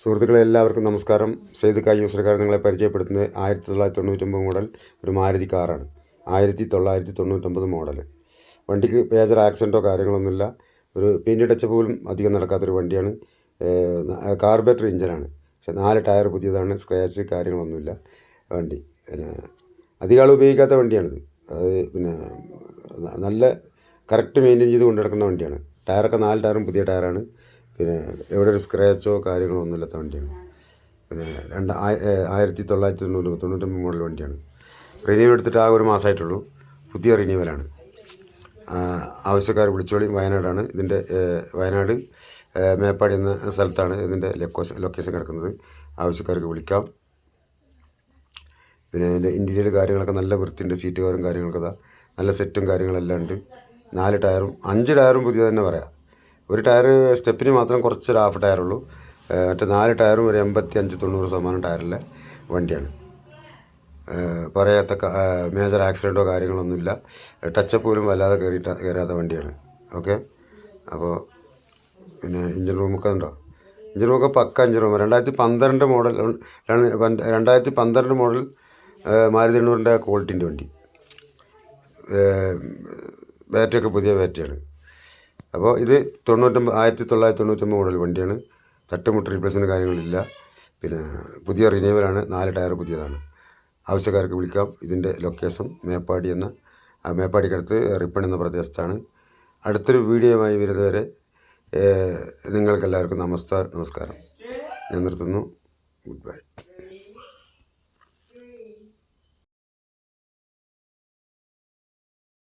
സുഹൃത്തുക്കളെ എല്ലാവർക്കും നമസ്കാരം. സെയ്ദ് യൂസർക്കാർ നിങ്ങളെ പരിചയപ്പെടുത്തുന്നത് ആയിരത്തി തൊള്ളായിരത്തി തൊണ്ണൂറ്റൊമ്പത് മോഡൽ ഒരു മാരുതി കാറാണ് ആയിരത്തി തൊള്ളായിരത്തി തൊണ്ണൂറ്റൊമ്പത് മോഡൽ വണ്ടിക്ക് പേജർ ആക്സിഡന്റോ കാര്യങ്ങളൊന്നുമില്ല ഒരു പെയിന്റ് ടച്ച് പോലും അധികം നടക്കാത്തൊരു വണ്ടിയാണ്. കാർബറേറ്റർ എഞ്ചിനാണ് പക്ഷെ നാല് ടയർ പുതിയതാണ്. സ്ക്രാച്ച് കാര്യങ്ങളൊന്നുമില്ല വണ്ടി. പിന്നെ അധികം ആൾ ഉപയോഗിക്കാത്ത വണ്ടിയാണിത്. അത് പിന്നെ നല്ല കറക്റ്റ് മെയിന്റെയിൻ ചെയ്ത് കൊണ്ടു നടക്കുന്ന വണ്ടിയാണ് ടയറൊക്കെ നാല് ടയറും പുതിയ ടയറാണ് പിന്നെ എവിടെ ഒരു സ്ക്രാച്ചോ കാര്യങ്ങളോ ഒന്നുമില്ലാത്ത വണ്ടിയാണ്. പിന്നെ രണ്ട് ആയിരത്തി തൊള്ളായിരത്തി തൊണ്ണൂറ് തൊണ്ണൂറ്റൊമ്പത് മോഡൽ വണ്ടിയാണ്. റിന്യൂവൽ എടുത്തിട്ട് ആ ഒരു മാസമായിട്ടുള്ളൂ. പുതിയ റിന്യൂവലാണ് ആവശ്യക്കാർ വിളിച്ചോളി വയനാടാണ്. ഇതിന്റെ വയനാട് മേപ്പാടി എന്ന സ്ഥലത്താണ് ഇതിന്റെ ലൊക്കേഷൻ ലൊക്കേഷൻ കിടക്കുന്നത്. ആവശ്യക്കാർക്ക് വിളിക്കാം. പിന്നെ അതിന്റെ ഇന്റീരിയർ കാര്യങ്ങളൊക്കെ നല്ല വൃത്തിയുണ്ട്. സീറ്റ് കവറും കാര്യങ്ങളൊക്കെ നല്ല സെറ്റും കാര്യങ്ങളെല്ലാം ഉണ്ട്. നാല് ടയറും അഞ്ച് ടയറും പുതിയ തന്നെ പറയാം. ഒരു ടയർ സ്റ്റെപ്പിന് മാത്രം കുറച്ച് ഹാഫ് ടയറുള്ളൂ മറ്റേ നാല് ടയറും ഒരു എൺപത്തി അഞ്ച് തൊണ്ണൂറ് ശതമാനം ടയറിലെ വണ്ടിയാണ്. പറയാത്ത മേജർ ആക്സിഡന്റോ കാര്യങ്ങളൊന്നുമില്ല ടച്ചപ്പ് പോലും വല്ലാതെ കയറിയിട്ട് കയറാത്ത വണ്ടിയാണ്. ഓക്കെ? അപ്പോൾ പിന്നെ ഇഞ്ചിൻ റൂമൊക്കെ ഉണ്ടോ? ഇഞ്ചിൻ റൂമൊക്കെ പക്ക ഇഞ്ചിൻ റൂം രണ്ടായിരത്തി പന്ത്രണ്ട് മോഡൽ രണ്ടായിരത്തി പന്ത്രണ്ട് മോഡൽ മാരുതി എണ്ണൂറിന്റെ ക്വാളിറ്റിന്റെ വണ്ടി. ബാറ്ററിയൊക്കെ പുതിയ ബാറ്ററിയാണ്. അപ്പോൾ ഇത് തൊണ്ണൂറ്റൊമ്പത് ആയിരത്തി തൊള്ളായിരത്തി തൊണ്ണൂറ്റൊമ്പത് മോഡൽ വണ്ടിയാണ്. തട്ടുമുട്ട് റീപ്ലേസ്മെന്റ് കാര്യങ്ങളില്ല പിന്നെ പുതിയ റിന്യൂവലാണ് നാല് ടയർ പുതിയതാണ്. ആവശ്യക്കാർക്ക് വിളിക്കാം. ഇതിന്റെ ലൊക്കേഷൻ മേപ്പാടി എന്ന മേപ്പാടിക്കടുത്ത് റിപ്പൺ എന്ന പ്രദേശത്താണ്. അടുത്തൊരു വീഡിയോയുമായി വരുന്നവരെ നിങ്ങൾക്കെല്ലാവർക്കും നമസ്കാരം നമസ്കാരം. ഞാൻ നിർത്തുന്നു. Good bye